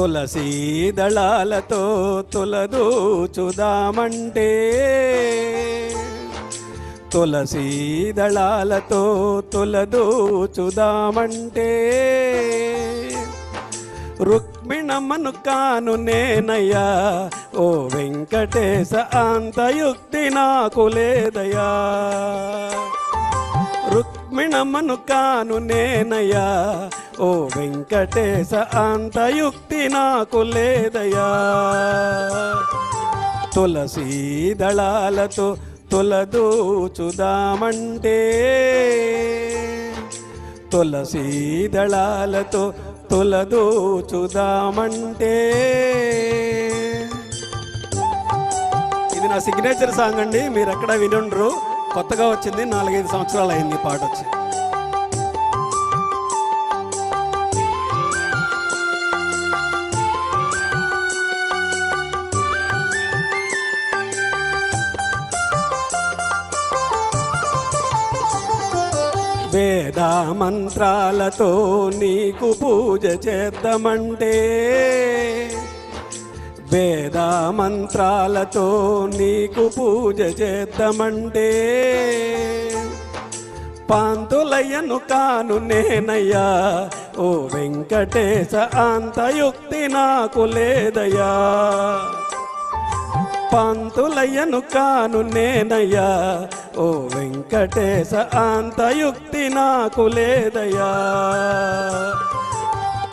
తులసీ దళాలతో తులదూచుదామంటే. తులసీ దళాలతో తులదూచుదామంటే. రుక్మిణమను కాను నేనయ్యా ఓ వెంకటేశ అంతయుక్తి నాకు లేదయ్యా. రుక్మిణమను కాను నేనయ్యా ఓ వెంకటేశ అంతయుక్తి నాకు లేదయ్యా. తులసీ దళాలతో తులదూచుదామంటే తులసీ దళాలతో తులదూచుదామంటే. ఇది నా సిగ్నేచర్ సాంగ్ అండి. మీరు ఎక్కడ వినుండ్రు? కొత్తగా వచ్చింది నాలుగైదు సంవత్సరాలు అయింది ఈ పాట వచ్చి వేద మంత్రాలతో నీకు పూజ చేద్దామంటే వేద మంత్రాలతో నీకు పూజ చేద్దామంటే పాంతులయ్యను కాను నేనయ్యా ఓ వెంకటేశ అంతయుక్తి నాకు లేదయ్యా. పంతులయ్యను కాను నేనయ్యా. ఓ వెంకటేశ అంతయుక్తి నాకు లేదయ్యా.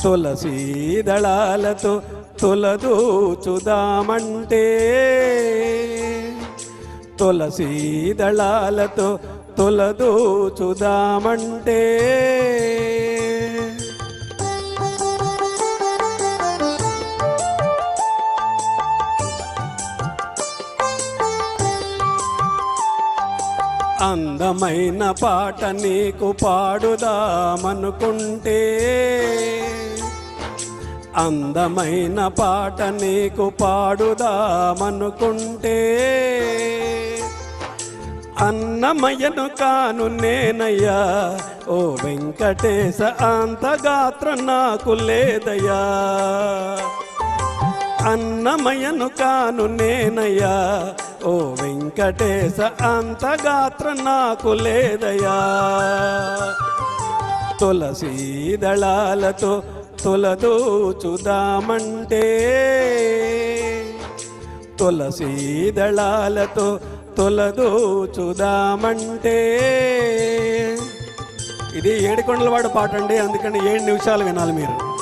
తులసీ దళాలతో తులదూచుదామంటే తులసీ దళాలతో తులదూచుదామంటే అందమైన పాట నీకు పాడుదామనుకుంటే అందమైన పాట నీకు పాడుదామనుకుంటే అన్నమయ్యను కాను నేనయ్యా ఓ వెంకటేశ అంతగాత్ర నాకు లేదయ్యా. అన్నమయ్యను కాను నేనయ్యా. ఓ వెంకటేశ అంతగాత్రం నాకు లేదయ్యా. తులసీ దళాలతో తులదూచుదామంటే తులసీ దళాలతో తులదూచుదామంటే. ఇది ఏడుకొండలవాడు పాట అండి అందుకని ఏడు నిమిషాలు వినాలి మీరు.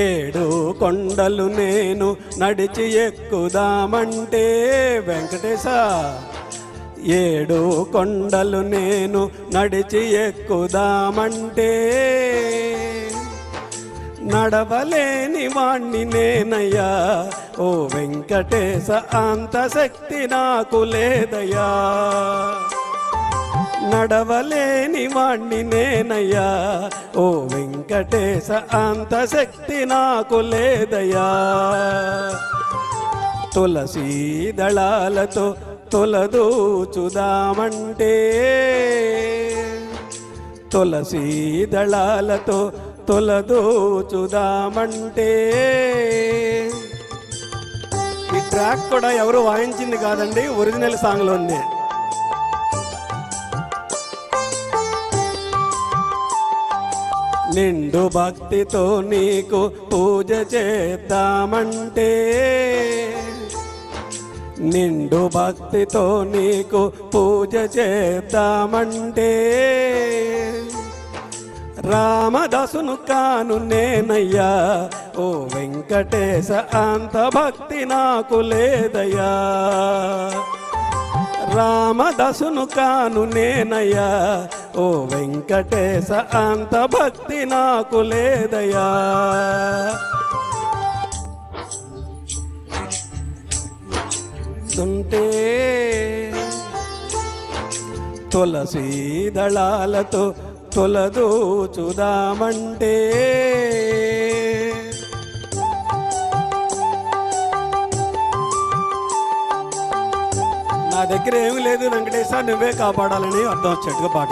ఏడు కొండలు నేను నడిచి ఎక్కుదామంటే వెంకటేశ ఏడు కొండలు నేను నడిచి ఎక్కుదామంటే నడవలేని వాణ్ణి నేనయ్యా. ఓ వెంకటేశ అంత శక్తి నాకు లేదయ్యా. నడవలేని వాణ్ణి నేనయ్యా. ఓ వెంకటేశ అంత శక్తి నాకు లేదయా తులసీ దళాలతో తులదూచుదామంటే తులసీ దళాలతో తులదూచుదామంటే. ఈ ట్రాక్ కూడా ఎవరు వాయించింది కాదండి ఒరిజినల్ సాంగ్లో ఉంది నిండు భక్తితో నీకు పూజ చేద్దామంటే. నిండు భక్తితో నీకు పూజ చేద్దామంటే. రామదాసును కాను నేనయ్యా ఓ వెంకటేశ అంత భక్తి నాకు లేదయ్యా. రామదసును కాను నేనయ్యా. ఓ వెంకటేశ అంత భక్తి నాకు లేదయ్యా. తుంటే తులసీ దళాలతో తొలదూచుదామంటే దగ్గర ఏం లేదు. వెంకటేశ నువ్వే కాపాడాలని అర్థం వచ్చేట్టుగా పాట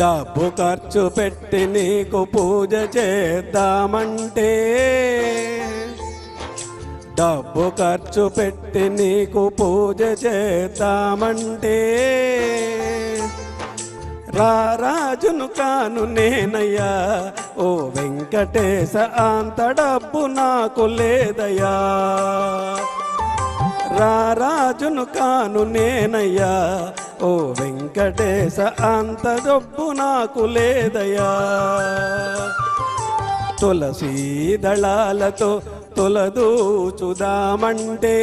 డబ్బు ఖర్చు పెట్టి నీకు పూజ చేద్దామంటే డబ్బు ఖర్చు పెట్టి నీకు పూజ చేద్దామంటే రారాజును కాను నేనయ్యా. ఓ వెంకటేశ అంత డబ్బు నాకు లేదయ్యా. రారాజును కాను నేనయ్యా. ఓ వెంకటేశ అంత డబ్బు నాకు లేదయ్యా. తులసీ దళాలతో తొలదూచుదామంటే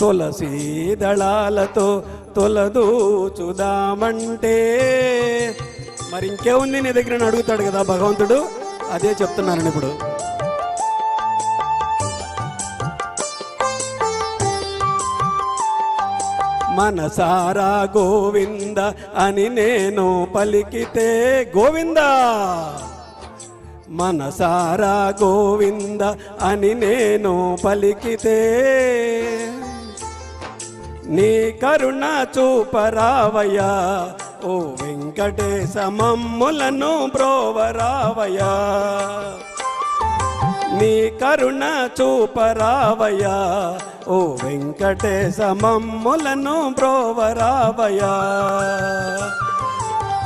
తులసీ దళాలతో తొలదూచుదామంటే మరి ఇంకేముంది నీ దగ్గర అడుగుతాడు కదా భగవంతుడు. అదే చెప్తున్నాను ఇప్పుడు. మనసారా గోవింద అని నేను పలికితే గోవింద? మనసారా గోవింద అని నేను పలికితే నీ కరుణ చూపరావయ్యా. ఓ వెంకటేశ మమ్ములను బ్రోవరావయ్యా. నీ కరుణ చూపరావయ్యా. ఓ వెంకటేశ మమ్ములను బ్రోవరావయ్యా.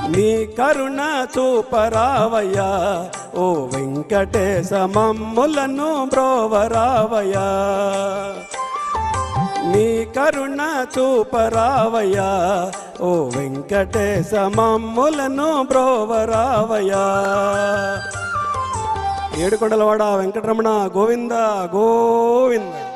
నీ కరుణ చూపరావయ్యా. ఓ వెంకటేశ మమ్ములను బ్రోవరావయ్యా. నీ కరుణ చూపరావయ్యా. ఓ వెంకటేశ మమ్ములను బ్రోవరావయ్యా. ఏడుకొండలవాడ వెంకటరమణ గోవింద గోవింద.